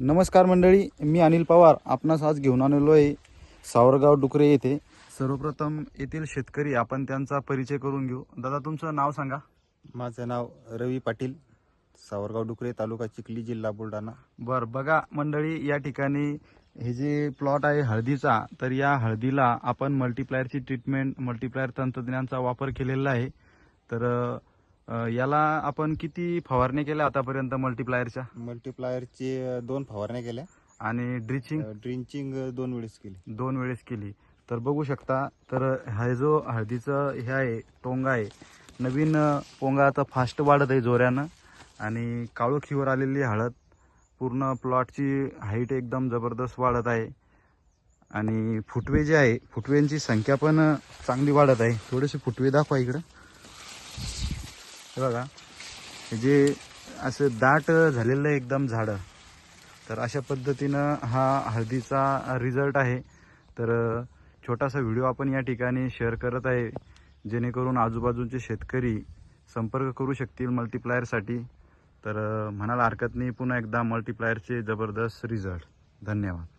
नमस्कार मंडळी मी अनिल पवार. आपणास आज घेऊन आलेलो आहे सावरगाव डुकरे येथे. सर्वप्रथम येथील शेतकरी आपण त्यांचा परिचय करून घेऊ. दादा तुमचं नाव सांगा. माझं नाव रवी पाटील सावरगाव डुकरे तालुका चिखली जिल्हा बुलढाणा. बर बघा मंडळी या ठिकाणी हे जे प्लॉट आहे हळदीचा तर या हळदीला आपण मल्टीप्लायरची ट्रीटमेंट मल्टीप्लायर तंत्रज्ञानाचा वापर केलेला आहे. तर अ, याला आपण किती फवारणी केल्या आतापर्यंत मल्टीप्लायरच्या मल्टीप्लायरचे दोन फवारण्या केल्या. आणि ड्रिचिंग ड्रिंचिंग दोन वेळेस केली. दोन वेळेस केली. तर बघू शकता तर हा जो हळदीचं हे आहे टोंगा आहे नवीन अ, पोंगा आता फास्ट वाढत आहे जोऱ्यानं. आणि काळोखीवर आलेली हळद पूर्ण प्लॉटची हाईट एकदम जबरदस्त वाढत आहे. आणि फुटवे जे आहे फुटव्यांची संख्या पण अ, चांगली वाढत आहे. थोडेसे फुटवे दाखवा इकडं. हे बघा. हे जे असं दाट झालेलं आहे एकदम झाडं तर अशा पद्धतीनं हा हळदीचा रिझल्ट आहे. तर छोटासा व्हिडिओ आपण या ठिकाणी शेअर करत आहे जेणेकरून आजूबाजूचे शेतकरी संपर्क करू शकतील मल्टीप्लायरसाठी. तर म्हणाला हरकत नाही पुन्हा एकदा मल्टीप्लायरचे जबरदस्त रिझल्ट. धन्यवाद.